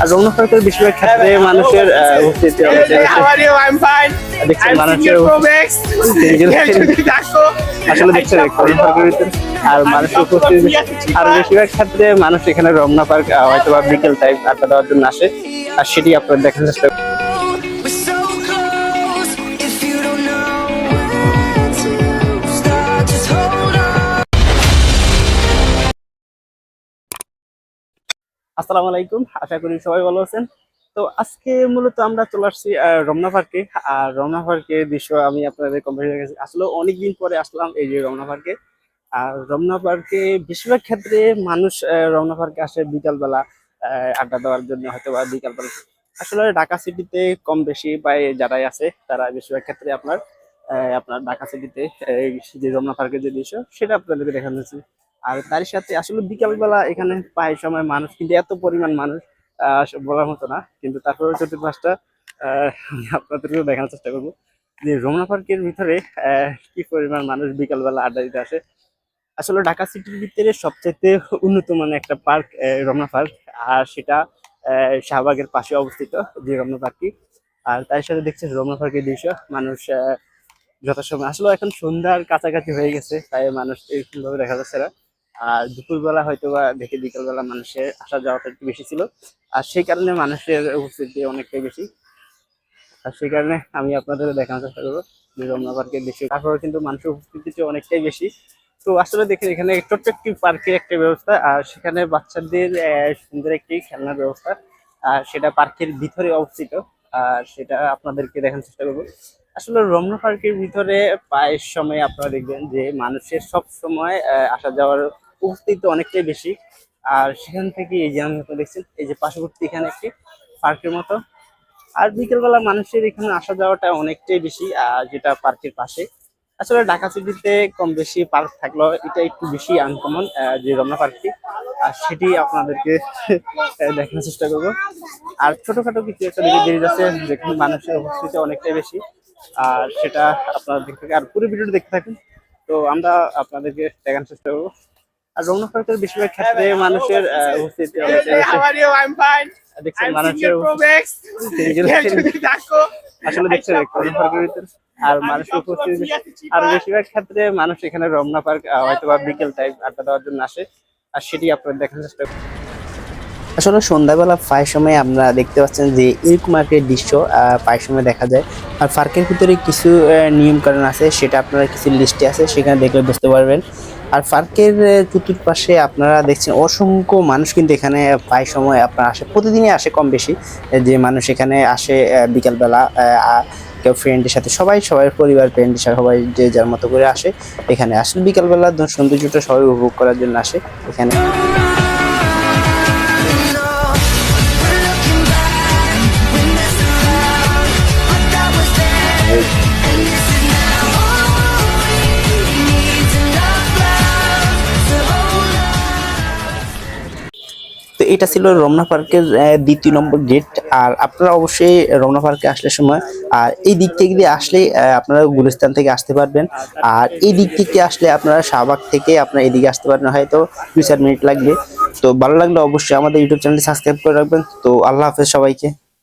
আর রমনা পার্কের বেশিরভাগ ক্ষেত্রে মানুষের উপস্থিতি. দেখছেন মানুষের. আসলে দেখছেন আর মানুষের উপস্থিতি আর বেশিরভাগ ক্ষেত্রে মানুষ এখানে রমনা পার্ক হয়তো বা বিকেল টাইম আড্ডা দেওয়ার জন্য আসে। আর সেটি আপনার দেখার চেষ্টা আসসালামু আলাইকুম, আশা করি সবাই ভালো আছেন। তো আজকে মূলত আমরা চলে আসছি রমনা পার্কে। আর রমনা পার্কের দৃশ্য আমি আপনাদের কম্পিউটার কাছে আসলে অনেকদিন পরে আসলাম এই যে রমনা পার্কে। আর রমনা পার্কে বেশিরভাগ ক্ষেত্রে মানুষ রমনা পার্কে আসে বিকালবেলা আড্ডা দেওয়ার জন্য হয়তো বা বিকালবেলা। আসলে ঢাকা সিটিতে কম বেশি বা যারাই আছে, তারা বেশিরভাগ ক্ষেত্রে আপনার আপনার ঢাকা সিটিতে যে রমনা পার্কের যে দৃশ্য, সেটা আপনাদেরকে দেখানো হচ্ছে আর তার সাথে আসলে বিকালবেলা এখানে প্রায় সময় মানুষ কিন্তু এত পরিমাণ মানুষ বলার মতো না। কিন্তু তারপরে চতুর্পাশটা আহ, আমি আপনাদেরকেও দেখানোর চেষ্টা করব যে রমনা পার্কের ভিতরে কি পরিমাণ মানুষ বিকালবেলা আড্ডা দিতে আসে। আসলে ঢাকা সিটির ভিতরে সবচেয়ে উন্নত মানের একটা পার্ক রমনা পার্ক আর সেটা শাহবাগের পাশে অবস্থিত যে রমনা পার্কটি। আর তার সাথে দেখছেন রমনা পার্কের দৃশ্য মানুষ যথাসময় আসলে এখন সন্ধ্যার কাছাকাছি হয়ে গেছে তাই মানুষ এরকম ভাবে দেখা যাচ্ছে না। আর দুপুরবেলা হয়তো বা দেখে বিকালবেলা মানুষের আসা যাওয়াটা একটু বেশি ছিল। আর সেই কারণে মানুষের উপস্থিতি অনেকটাই বেশি। আর সেই কারণে আমি আপনাদের দেখানোর চেষ্টা করব রমনা পার্কের বেশি তারপরে কিন্তু মানুষের উপস্থিতি অনেকটাই বেশি। তো আসলে দেখেন, এখানে ছোট্ট একটি পার্কের একটা ব্যবস্থা, আর সেখানে বাচ্চাদের সুন্দর একটি খেলনার ব্যবস্থা, আর সেটা পার্কের ভিতরে অবস্থিত। আর সেটা আপনাদেরকে দেখানোর চেষ্টা করব। আসলে রমনা পার্কের ভিতরে প্রায় সময় আপনারা দেখবেন যে মানুষের সব সময় আসা যাওয়ার উপস্থিতি অনেকটাই বেশি। আর সেখান থেকে এই যে আমি দেখছেন, এই যে পার্শ্ববর্তী এখানে একটি পার্কের মতো। আর বিকেলবেলা মানুষের এখানে আসা যাওয়াটা অনেকটাই বেশি, আর যেটা পার্কের পাশে। আসলে ঢাকা সিটিতে কম বেশি পার্ক থাকলেও এটা একটু বেশি আনকমন যে রমনা পার্কটি। আর সেটি আপনাদেরকে দেখানোর চেষ্টা করব। আর ছোটখাটো কিছু একটা দিকে বেরিয়ে যাচ্ছে, যেখানে মানুষের উপস্থিতি অনেকটাই বেশি। আর সেটা আপনারা দেখতে আর পুরো ভিডিওটা দেখতে থাকুন। তো আমরা আপনাদেরকে দেখানোর চেষ্টা করব। আর রমনা পার্কের বেশিরভাগ ক্ষেত্রে মানুষের উপস্থিতি. দেখছেন মানুষের. আসলে দেখছেন রমনা পার্কের ভিতরে আর মানুষের উপস্থিতি আর বেশিরভাগ ক্ষেত্রে মানুষ এখানে রমনা পার্ক হয়তো বা বিকেল টাইম আড্ডা দেওয়ার জন্য আসে আর সেটি আপনার দেখার চেষ্টা করুন। আসলে সন্ধ্যাবেলা প্রায় সময় আমরা দেখতে পাচ্ছেন যে এরকম একটা দৃশ্য প্রায় সময় দেখা যায়। আর পার্কের ভিতরে কিছু নিয়ম কারণ আছে, সেটা আপনারা কিছু লিস্টে আছে, সেখানে দেখলে বুঝতে পারবেন। আর পার্কের চতুর্পাশে আপনারা দেখছেন অসংখ্য মানুষ কিন্তু এখানে প্রায় সময় আপনার আসে, প্রতিদিনই আসে কম বেশি যে মানুষ এখানে আসে বিকালবেলা কেউ ফ্রেন্ডের সাথে, সবাই সবাই পরিবার ফ্রেন্ডের সাথে, সবাই যে যার মতো করে আসে, এখানে আসলে বিকালবেলা সৌন্দর্যটা সবাই উপভোগ করার জন্য আসে, এখানে। এটা ছিল রমনা পার্কের দ্বিতীয় নম্বর গেট আর আপনারা অবশ্যই রমনা পার্কে আসলে সময়, আর এই দিক থেকে দিয়ে আসলে আপনারা গুলিস্তান থেকে আসতে পারবেন। আর এই দিক থেকে আসলে আপনারা শাহবাগ থেকে আপনারা এদিকে আসতে পারবেন। হয়তো দুই চার মিনিট লাগবে। তো ভালো লাগলে অবশ্যই আমাদের ইউটিউব চ্যানেলটি সাবস্ক্রাইব করে রাখবেন। তো আল্লাহ হাফেজ সবাইকে।